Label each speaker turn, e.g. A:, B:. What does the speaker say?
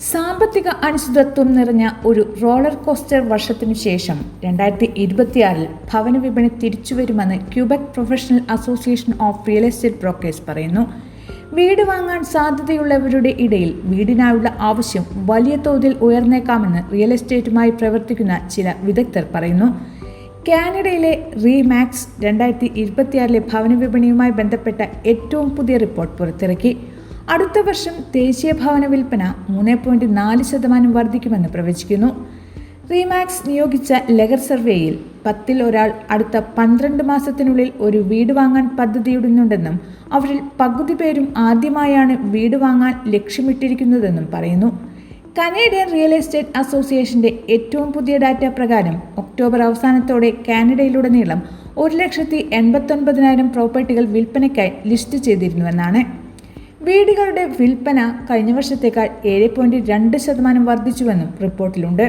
A: സാമ്പത്തിക അനിശ്ചിതത്വം നിറഞ്ഞ ഒരു റോളർ കോസ്റ്റർ വർഷത്തിനു ശേഷം രണ്ടായിരത്തി ഇരുപത്തിയാറിൽ ഭവന വിപണി തിരിച്ചുവരുമെന്ന് Quebec professional association of real estate brokers പറയുന്നു. വീട് വാങ്ങാൻ സാധ്യതയുള്ളവരുടെ ഇടയിൽ വീടിനായുള്ള ആവശ്യം വലിയ തോതിൽ ഉയർന്നേക്കാമെന്ന് റിയൽ എസ്റ്റേറ്റുമായി പ്രവർത്തിക്കുന്ന ചില വിദഗ്ധർ പറയുന്നു. കാനഡയിലെ റീമാക്സ് രണ്ടായിരത്തി ഇരുപത്തിയാറിലെ ഭവന വിപണിയുമായി ബന്ധപ്പെട്ട ഏറ്റവും പുതിയ റിപ്പോർട്ട് പുറത്തിറക്കി. അടുത്ത വർഷം ദേശീയ ഭവന വിൽപ്പന മൂന്ന് പോയിന്റ് നാല് ശതമാനം വർദ്ധിക്കുമെന്ന് പ്രവചിക്കുന്നു. റീമാക്സ് നിയോഗിച്ച ലഗർ സർവേയിൽ പത്തിൽ ഒരാൾ അടുത്ത പന്ത്രണ്ട് മാസത്തിനുള്ളിൽ ഒരു വീട് വാങ്ങാൻ പദ്ധതിയിടുന്നുണ്ടെന്നും അവരിൽ പകുതി പേരും ആദ്യമായാണ് വീട് വാങ്ങാൻ ലക്ഷ്യമിട്ടിരിക്കുന്നതെന്നും പറയുന്നു. കനേഡിയൻ റിയൽ എസ്റ്റേറ്റ് അസോസിയേഷന്റെ ഏറ്റവും പുതിയ ഡാറ്റ പ്രകാരം ഒക്ടോബർ അവസാനത്തോടെ കാനഡയിലുടനീളം ഒരു ലക്ഷത്തി എൺപത്തൊൻപതിനായിരം പ്രോപ്പർട്ടികൾ വിൽപ്പനയ്ക്കായി ലിസ്റ്റ് ചെയ്തിരുന്നുവെന്നാണ്. വീടുകളുടെ വിൽപ്പന കഴിഞ്ഞ വർഷത്തേക്കാൾ ഏഴ് പോയിന്റ് രണ്ട് ശതമാനം വർദ്ധിച്ചുവെന്നും റിപ്പോർട്ടിലുണ്ട്.